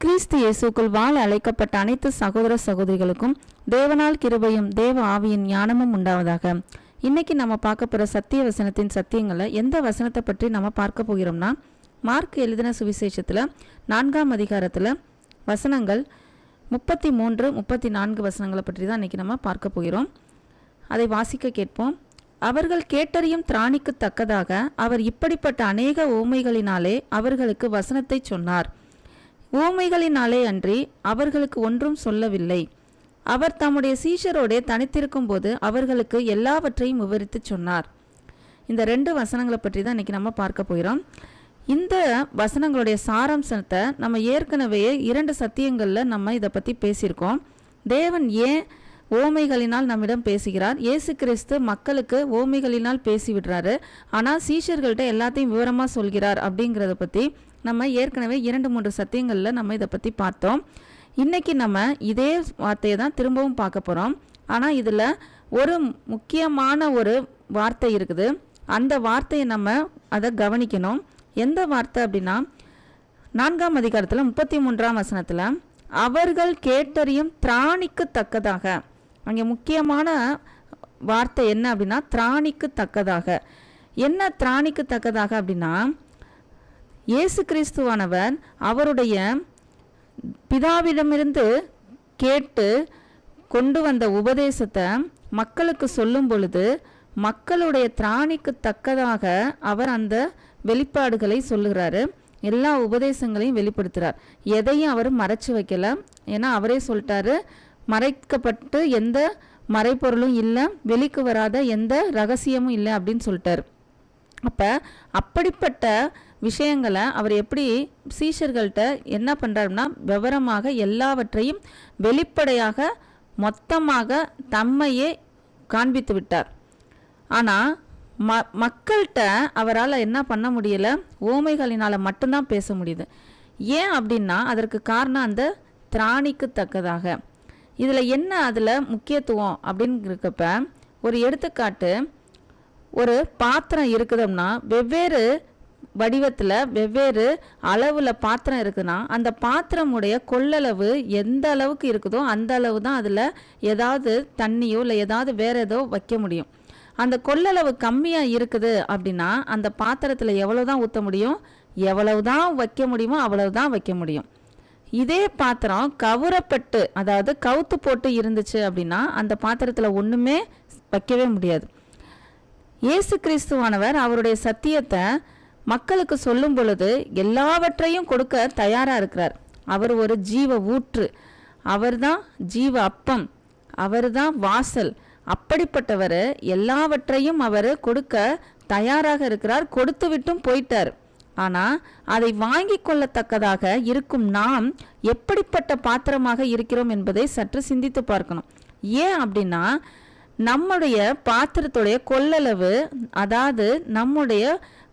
கிறிஸ்து இயேசுக்குள் வாழ அழைக்கப்பட்ட அனைத்து சகோதர சகோதரிகளுக்கும் தேவனால் கிருபையும் தேவ ஆவியின் ஞானமும் உண்டாவதாக. இன்னைக்கு நம்ம பார்க்க போகிற சத்திய வசனத்தின் சத்தியங்களை எந்த வசனத்தை பற்றி நம்ம பார்க்க போகிறோம்னா மார்க் எழுதின சுவிசேஷத்தில் நான்காம் அதிகாரத்தில் வசனங்கள் முப்பத்தி மூன்று முப்பத்தி நான்கு வசனங்களை பற்றி தான் இன்றைக்கி நம்ம பார்க்க போகிறோம். அதை வாசிக்க கேட்போம். அவர்கள் கேட்டறியும் திராணிக்கு தக்கதாக அவர் இப்படிப்பட்ட அநேக ஓமைகளினாலே அவர்களுக்கு வசனத்தை சொன்னார். ஊமைகளினாலே அன்றி அவர்களுக்கு ஒன்றும் சொல்லவில்லை. அவர் தம்முடைய சீஷரோடே தனித்திருக்கும் போது அவர்களுக்கு எல்லாவற்றையும் விவரித்துச் சொன்னார். இந்த ரெண்டு வசனங்களை பற்றி தான் இன்றைக்கி நம்ம பார்க்க போகிறோம். இந்த வசனங்களுடைய சாராம்சத்தை நம்ம ஏற்கனவே இரண்டு சத்தியங்களில் நம்ம இதை பற்றி பேசியிருக்கோம். தேவன் ஏன் ஓமைகளினால் நம்மிடம் பேசுகிறார்? இயேசு கிறிஸ்து மக்களுக்கு ஓமைகளினால் பேசி விடுறாரு ஆனால் சீஷர்கள்ட்ட எல்லாத்தையும் விவரமாக சொல்கிறார் அப்படிங்கிறத பற்றி நம்ம ஏற்கனவே இரண்டு மூன்று சத்தியங்களில் நம்ம இதை பற்றி பார்த்தோம். இன்றைக்கி நம்ம இதே வார்த்தையை தான் திரும்பவும் பார்க்க போகிறோம் ஆனால் இதில் ஒரு முக்கியமான ஒரு வார்த்தை இருக்குது. அந்த வார்த்தையை நம்ம அதை கவனிக்கணும். எந்த வார்த்தை அப்படின்னா நான்காம் அதிகாரத்தில் முப்பத்தி மூன்றாம் வசனத்தில் அவர்கள் கேட்டறியும் திராணிக்கு தக்கதாக அங்கே முக்கியமான வார்த்தை என்ன அப்படின்னா திராணிக்கு தக்கதாக என்ன திராணிக்கு தக்கதாக அப்படின்னா இயேசு கிறிஸ்துவானவர் அவருடைய பிதாவிடமிருந்து கேட்டு கொண்டு வந்த உபதேசத்தை மக்களுக்கு சொல்லும் பொழுது மக்களுடைய திராணிக்கு தக்கதாக அவர் அந்த வெளிப்பாடுகளை சொல்லுகிறாரு. எல்லா உபதேசங்களையும் வெளிப்படுத்துகிறார் எதையும் அவர் மறைச்சு வைக்கல. ஏன்னா அவரே சொல்லிட்டாரு மறைக்கப்பட்டு எந்த மறைப்பொருளும் இல்லை வெளிக்கு வராத எந்த ரகசியமும் இல்லை அப்படின்னு சொல்லிட்டார். அப்போ அப்படிப்பட்ட விஷயங்களை அவர் எப்படி சீஷர்கள்ட்ட என்ன பண்ணுறாருன்னா விவரமாக எல்லாவற்றையும் வெளிப்படையாக மொத்தமாக தம்மையே காண்பித்து விட்டார். ஆனால் ம மக்கள்கிட்ட அவரால் என்ன பண்ண முடியல? ஓமைகளினால் மட்டும்தான் பேச முடியுது. ஏன் அப்படின்னா அதற்கு காரணம் அந்த திராணிக்கு தக்கதாக. இதில் என்ன அதில் முக்கியத்துவம் அப்படின்னு இருக்கப்ப ஒரு எடுத்துக்காட்டு ஒரு பாத்திரம் இருக்குதுன்னா வெவ்வேறு வடிவத்தில் வெவ்வேறு அளவில் பாத்திரம் இருக்குன்னா அந்த பாத்திரமுடைய கொள்ளளவு எந்த அளவுக்கு இருக்குதோ அந்த அளவு தான் அதில் ஏதாவது தண்ணியோ இல்லை ஏதாவது வேறு ஏதோ வைக்க முடியும். அந்த கொள்ளளவு கம்மியாக இருக்குது அப்படின்னா அந்த பாத்திரத்தில் எவ்வளோ தான் ஊற்ற முடியும்? எவ்வளவு தான் வைக்க முடியுமோ அவ்வளவு தான் வைக்க முடியும். இதே பாத்திரம் கவுரப்பட்டு அதாவது கவுத்து போட்டு இருந்துச்சு அப்படின்னா அந்த பாத்திரத்தில் ஒன்றுமே வைக்கவே முடியாது. இயேசு கிறிஸ்துவானவர் அவருடைய சத்தியத்தை மக்களுக்கு சொல்லும் பொழுது எல்லாவற்றையும் கொடுக்க தயாராக இருக்கிறார். அவர் ஒரு ஜீவ ஊற்று. அவர்தான் ஜீவ அப்பம். அவர்தான் வாசல். அப்படிப்பட்டவர் எல்லாவற்றையும் அவர் கொடுக்க தயாராக இருக்கிறார். கொடுத்து விட்டும் போயிட்டார். ஆனால் அதை வாங்கி கொள்ளத்தக்கதாக இருக்கும் நாம் எப்படிப்பட்ட பாத்திரமாக இருக்கிறோம் என்பதை சற்று சிந்தித்து பார்க்கணும். ஏன் அப்படின்னா நம்முடைய பாத்திரத்துடைய கொள்ளளவு அதாவது நம்முடைய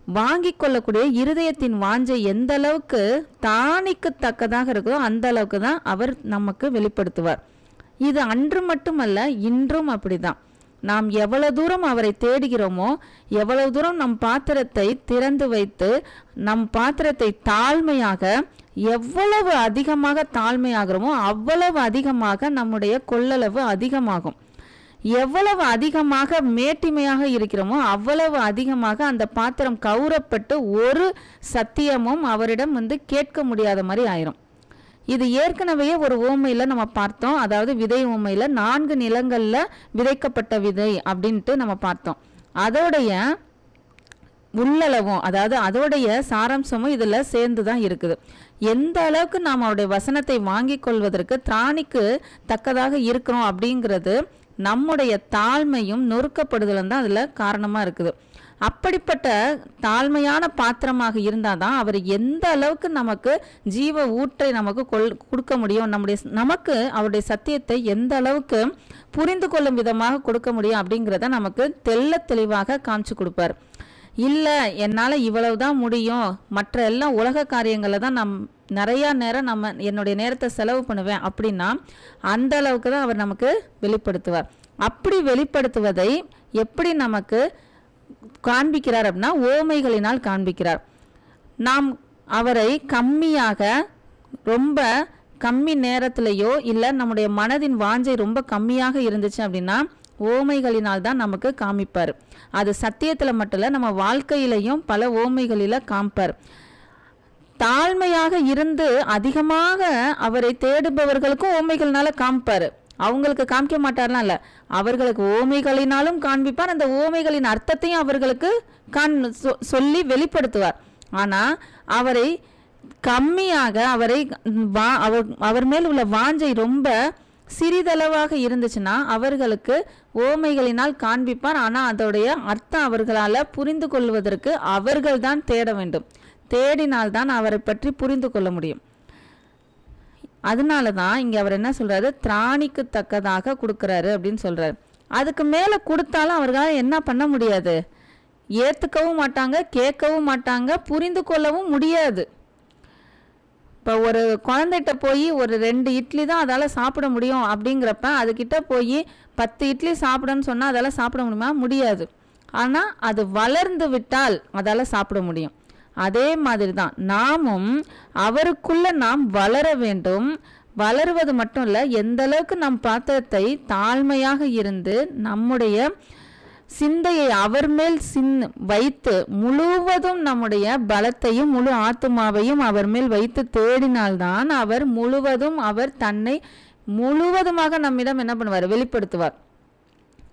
வாங்கி கொள்ளக்கூடிய இருதயத்தின் வாஞ்சை எந்த அளவுக்கு தானிக்கு தக்கதாக இருக்குதோ அந்த அளவுக்கு தான் அவர் நமக்கு வெளிப்படுத்துவார். இது அன்று மட்டுமல்ல இன்றும் அப்படிதான். நாம் எவ்வளவு தூரம் அவரை தேடுகிறோமோ எவ்வளவு தூரம் நம் பாத்திரத்தை திறந்து வைத்து நம் பாத்திரத்தை தாழ்மையாக எவ்வளவு அதிகமாக தாழ்மையாகிறோமோ அவ்வளவு அதிகமாக நம்முடைய கொள்ளளவு அதிகமாகும். எவ்வளவு அதிகமாக மேட்டிமையாக இருக்கிறோமோ அவ்வளவு அதிகமாக அந்த பாத்திரம் கௌரப்பட்டு ஒரு சத்தியமும் அவரிடம் வந்து கேட்க முடியாத மாதிரி ஆயிரும். இது ஏற்கனவே ஒரு ஓமையில் நம்ம பார்த்தோம். அதாவது விதை ஓமையில் நான்கு நிலங்களில் விதைக்கப்பட்ட விதை அப்படின்ட்டு நம்ம பார்த்தோம். அதோடைய உள்ளளவும் அதாவது அதோடைய சாராம்சமும் இதில் சேர்ந்து தான் இருக்குது. எந்த அளவுக்கு நாம் அவருடைய வசனத்தை வாங்கி கொள்வதற்கு திராணிக்கு தக்கதாக இருக்கிறோம் அப்படிங்கிறது நம்முடைய தாழ்மையும் நொறுக்கப்படுதலும் தான் அதில் காரணமாக இருக்குது. அப்படிப்பட்ட தாழ்மையான பாத்திரமாக இருந்தால் தான் அவர் எந்த அளவுக்கு நமக்கு ஜீவ ஊற்றை நமக்கு கொள் கொடுக்க முடியும் நம்முடைய நமக்கு அவருடைய சத்தியத்தை எந்த அளவுக்கு புரிந்து கொள்ளும் விதமாக கொடுக்க முடியும் அப்படிங்கிறத நமக்கு தெள்ள தெளிவாக காமிச்சு கொடுப்பார். இல்லை என்னால் இவ்வளவு தான் முடியும். மற்ற எல்லாம் உலக காரியங்களை தான் நம் நிறையா நேரம் நம்ம என்னுடைய நேரத்தை செலவு பண்ணுவேன் அப்படின்னா அந்த அளவுக்கு தான் அவர் நமக்கு வெளிப்படுத்துவார். அப்படி வெளிப்படுத்துவதை எப்படி நமக்கு காண்பிக்கிறார் அப்படின்னா ஓமைகளினால் காண்பிக்கிறார். நாம் அவரை கம்மியாக ரொம்ப கம்மி நேரத்திலையோ இல்லை நம்முடைய மனதின் வாஞ்சை ரொம்ப கம்மியாக இருந்துச்சு அப்படின்னா ஓமைகளினால் தான் நமக்கு காமிப்பார். அது சத்தியத்தில் மட்டும் இல்லை நம்ம வாழ்க்கையிலையும் பல ஓமைகளில் காமிப்பார். தாழ்மையாக இருந்து அதிகமாக அவரை தேடுபவர்களுக்கும் ஓமைகள்னால காமிப்பார். அவங்களுக்கு காமிக்க மாட்டார்லாம் இல்லை அவர்களுக்கு ஓமைகளினாலும் காண்பிப்பார். அந்த ஓமைகளின் அர்த்தத்தையும் அவர்களுக்கு காண் சொ- சொல்லி வெளிப்படுத்துவார். ஆனால் அவரை கம்மியாக அவரை வா அவர் அவர் மேல் உள்ள வாஞ்சை ரொம்ப சிறிதளவாக இருந்துச்சுன்னா அவர்களுக்கு ஓமைகளினால் காண்பிப்பார். ஆனால் அதோடைய அர்த்தம் அவர்களால் புரிந்து கொள்வதற்கு அவர்கள்தான் தேட வேண்டும். தேடினால்தான் அவரை பற்றி புரிந்து கொள்ள முடியும். அதனால தான் இங்கே அவர் என்ன சொல்கிறாரு திராணிக்கு தக்கதாக கொடுக்குறாரு அப்படின்னு சொல்கிறாரு அதுக்கு மேலே கொடுத்தாலும் அவர்களால் என்ன பண்ண முடியாது? ஏற்றுக்கவும் மாட்டாங்க கேட்கவும் மாட்டாங்க புரிந்து கொள்ளவும் முடியாது. இப்போ ஒரு குழந்தைகிட்ட போய் ஒரு ரெண்டு இட்லி தான் அதால் சாப்பிட முடியும் அப்படிங்கிறப்ப அதுக்கிட்ட போய் பத்து இட்லி சாப்பிடன்னு சொன்னால் அதால் சாப்பிட முடியுமா? முடியாது. ஆனால் அது வளர்ந்து விட்டால் அதால் சாப்பிட முடியும். அதே மாதிரி தான் நாமும் அவருக்குள்ளே நாம் வளர வேண்டும். வளருவது மட்டும் இல்லை எந்த அளவுக்கு நம் பாத்திரத்தை தாழ்மையாக இருந்து நம்முடைய சிந்தையை அவர் மேல் சின் வைத்து முழுவதும் நம்முடைய பலத்தையும் முழு ஆத்துமாவையும் அவர் மேல் வைத்து தேடினால்தான் அவர் முழுவதும் அவர் தன்னை முழுவதுமாக நம்மிடம் என்ன பண்ணுவார்? வெளிப்படுத்துவார்.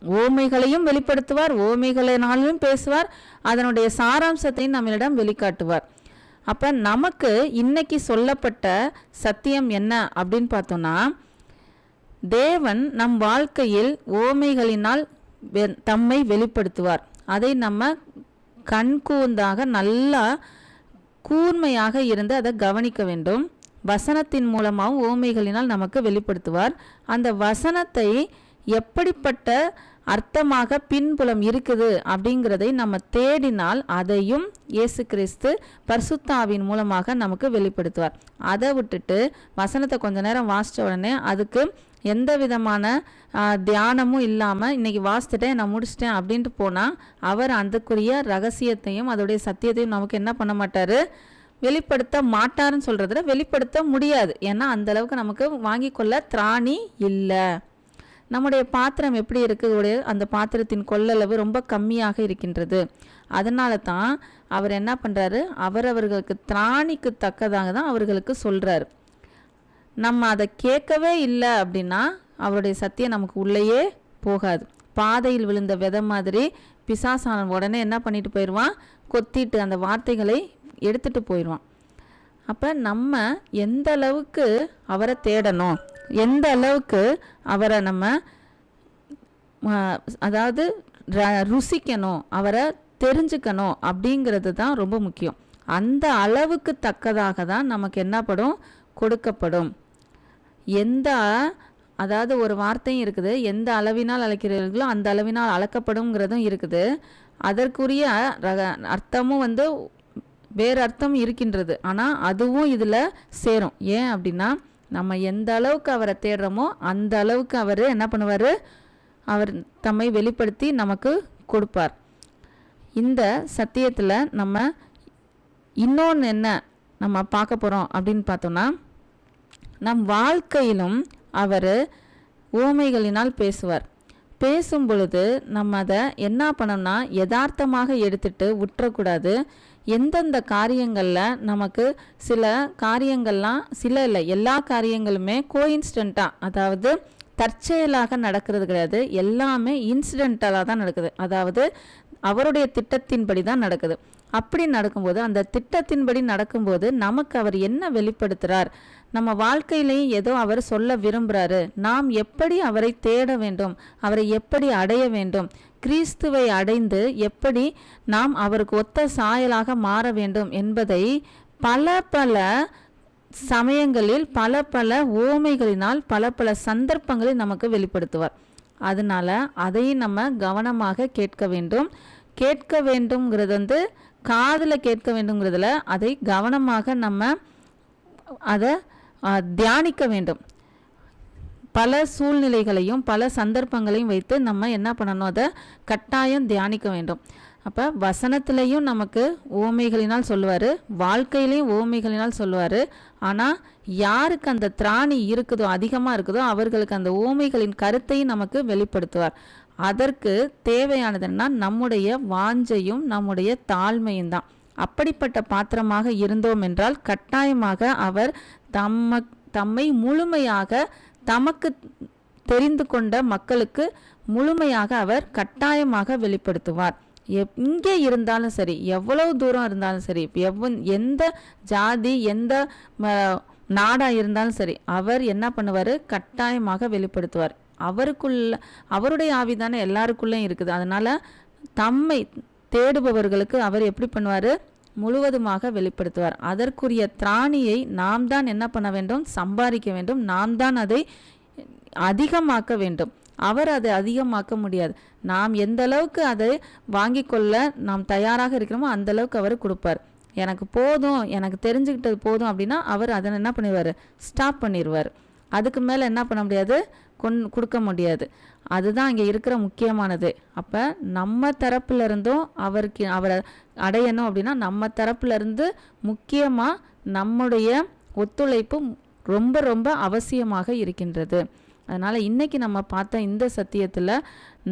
ஓமைகளையும் வெளிப்படுத்துவார் ஓமைகளினாலும் பேசுவார் அதனுடைய சாராம்சத்தையும் நம்மளிடம் வெளிக்காட்டுவார். அப்ப நமக்கு இன்னைக்கு சொல்லப்பட்ட சத்தியம் என்ன அப்படின்னு பார்த்தோம்னா தேவன் நம் வாழ்க்கையில் ஓமைகளினால் தம்மை வெளிப்படுத்துவார். அதை நம்ம கண் கூர்ந்தாக நல்லா கூர்மையாக இருந்து அதை கவனிக்க வேண்டும். வசனத்தின் மூலமாகவும் ஓமைகளினால் நமக்கு வெளிப்படுத்துவார். அந்த வசனத்தை எப்படிப்பட்ட அர்த்தமாக பின்புலம் இருக்குது அப்படிங்கிறதை நம்ம தேடினால் அதையும் இயேசு கிறிஸ்து பர்சுத்தாவின் மூலமாக நமக்கு வெளிப்படுத்துவார். அதை விட்டுட்டு வசனத்தை கொஞ்ச நேரம் வாசித்த உடனே அதுக்கு எந்த விதமான தியானமும் இல்லாமல் இன்றைக்கி வாசித்துட்டேன் நான் முடிச்சிட்டேன் அப்படின்ட்டு போனால் அவர் அதுக்குரிய ரகசியத்தையும் அதோடைய சத்தியத்தையும் நமக்கு என்ன பண்ண மாட்டார்? வெளிப்படுத்த மாட்டாருன்னு சொல்கிறதுல வெளிப்படுத்த முடியாது. ஏன்னா அந்த அளவுக்கு நமக்கு வாங்கி கொள்ள திராணி இல்லை. நம்முடைய பாத்திரம் எப்படி இருக்குது அந்த பாத்திரத்தின் கொள்ளளவு ரொம்ப கம்மியாக இருக்கின்றது. அதனால தான் அவர் என்ன பண்ணுறாரு அவரவர்களுக்கு திராணிக்கு தக்கதாக தான் அவர்களுக்கு சொல்கிறாரு நம்ம அதை கேட்கவே இல்லை அப்படின்னா அவருடைய சத்தியம் நமக்கு உள்ளேயே போகாது. பாதையில் விழுந்த விதை மாதிரி பிசாசான உடனே என்ன பண்ணிட்டு போயிடுவான்? கொத்திட்டு அந்த வார்த்தைகளை எடுத்துட்டு போயிடுவான். அப்போ நம்ம எந்த அளவுக்கு அவரை தேடணும்? எந்த அளவுக்கு அவரை நம்ம அதாவது ர- ருசிக்கணும் அவரை தெரிஞ்சுக்கணும் அப்படிங்கிறது தான் ரொம்ப முக்கியம். அந்த அளவுக்கு தக்கதாக தான் நமக்கு என்னப்படும் கொடுக்கப்படும். எந்த அதாவது ஒரு வார்த்தையும் இருக்குது. எந்த அளவினால் அழைக்கிறீர்களோ அந்த அளவினால் அளக்கப்படும்ங்கிறதும் இருக்குது. அதற்குரிய ரக அர்த்தமும் வந்து வேறு அர்த்தம் இருக்கின்றது. ஆனால் அதுவும் இதில் சேரும். ஏன் அப்படின்னா நம்ம எந்த அளவுக்கு அவரை தேடுறோமோ அந்த அளவுக்கு அவர் என்ன பண்ணுவார்? அவர் தம்மை வெளிப்படுத்தி நமக்கு கொடுப்பார். இந்த சத்தியத்தில் நம்ம இன்னொன்று என்ன நம்ம பார்க்க போகிறோம் அப்படின்னு பார்த்தோன்னா நம் வாழ்க்கையிலும் அவர் ஓமைகளினால் பேசுவார். பேசும் பொழுது நம்ம அதை என்ன பண்ணோம்னா யதார்த்தமாக எடுத்துட்டு விட்டுறக்கூடாது எந்தெந்த காரியங்களில் நமக்கு சில காரியங்கள்லாம் சில இல்லை எல்லா காரியங்களுமே கோயின்ஸ்டண்ட்டாக அதாவது தற்செயலாக நடக்கிறது கிடையாது. எல்லாமே இன்சிடென்டலாக தான் நடக்குது. அதாவது அவருடைய திட்டத்தின்படி தான் நடக்குது. அப்படி நடக்கும்போது அந்த திட்டத்தின்படி நடக்கும்போது நமக்கு அவர் என்ன வெளிப்படுத்துகிறார் நம்ம வாழ்க்கையிலையும் ஏதோ அவர் சொல்ல விரும்புகிறாரு நாம் எப்படி அவரை தேட வேண்டும்? அவரை எப்படி அடைய வேண்டும்? கிறிஸ்துவை அடைந்து எப்படி நாம் அவருக்கு ஒத்த சாயலாக மாற வேண்டும் என்பதை பல பல சமயங்களில் பல பல ஓமைகளினால் பல பல சந்தர்ப்பங்களில் நமக்கு வெளிப்படுத்துவார். அதனால் அதையும் நம்ம கவனமாக கேட்க வேண்டும். கேட்க வேண்டும்ங்கிறது வந்து காதில் கேட்க வேண்டுங்கிறதுல அதை கவனமாக நம்ம அதை தியானிக்க வேண்டும். பல சூழ்நிலைகளையும் பல சந்தர்ப்பங்களையும் வைத்து நம்ம என்ன பண்ணணும்? அதை கட்டாயம் தியானிக்க வேண்டும். அப்போ வசனத்திலையும் நமக்கு ஓமைகளினால் சொல்லுவார் வாழ்க்கையிலையும் ஓமைகளினால் சொல்லுவார். ஆனால் யாருக்கு அந்த திராணி இருக்குதோ அதிகமாக இருக்குதோ அவர்களுக்கு அந்த ஓமைகளின் கருத்தையும் நமக்கு வெளிப்படுத்துவார். அதற்கு தேவையானதுன்னா நம்முடைய வாஞ்சையும் நம்முடைய தாழ்மையும் தான். அப்படிப்பட்ட பாத்திரமாக இருந்தோம் என்றால் கட்டாயமாக அவர் தம்ம தம்மை முழுமையாக தமக்கு தெரிந்து கொண்ட மக்களுக்கு முழுமையாக அவர் கட்டாயமாக வெளிப்படுத்துவார். எங்கே இருந்தாலும் சரி எவ்வளவு தூரம் இருந்தாலும் சரி எவ் எந்த ஜாதி எந்த நாடாக இருந்தாலும் சரி அவர் என்ன பண்ணுவார்? கட்டாயமாக வெளிப்படுத்துவார். அவருக்குள்ள அவருடைய ஆவி தானே எல்லாருக்குள்ளேயும் இருக்குது. அதனால் தம்மை தேடுபவர்களுக்கு அவர் எப்படி பண்ணுவார்? முழுவதுமாக வெளிப்படுத்துவார். அதற்குரிய திராணியை நாம் தான் என்ன பண்ண வேண்டும்? சம்பாதிக்க வேண்டும். நாம் தான் அதை அதிகமாக்க வேண்டும். அவர் அதை அதிகமாக்க முடியாது. நாம் எந்த அளவுக்கு அதை வாங்கி கொள்ள நாம் தயாராக இருக்கிறோமோ அந்த அளவுக்கு அவர் கொடுப்பார். எனக்கு போதும் எனக்கு தெரிஞ்சுக்கிட்டது போதும் அப்படின்னா அவர் அதை என்ன பண்ணிடுவார் ஸ்டாப் பண்ணிடுவார் அதுக்கு மேலே என்ன பண்ண முடியாது? கொன் கொடுக்க முடியாது. அதுதான் இங்கே இருக்கிற முக்கியமானது. அப்போ நம்ம தரப்புலேருந்தும் அவருக்கு அவரை அடையணும் அப்படின்னா நம்ம தரப்புலேருந்து முக்கியமாக நம்முடைய ஒத்துழைப்பு ரொம்ப ரொம்ப அவசியமாக இருக்கின்றது. அதனால் இன்றைக்கி நம்ம பார்த்த இந்த சத்தியத்தில்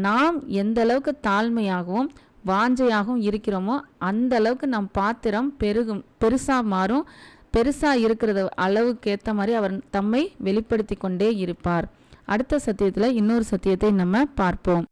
நாம் எந்த அளவுக்கு தாழ்மையாகவும் வாஞ்சையாகவும் இருக்கிறோமோ அந்த அளவுக்கு நம் பாத்திரம் பெருகும் பெருசாக மாறும். பெருசாக இருக்கிறத அளவுக்கு ஏற்ற மாதிரி அவர் தம்மை வெளிப்படுத்தி கொண்டே இருப்பார். அடுத்த சத்தியத்தில் இன்னொரு சத்தியத்தை நம்ம பார்ப்போம்.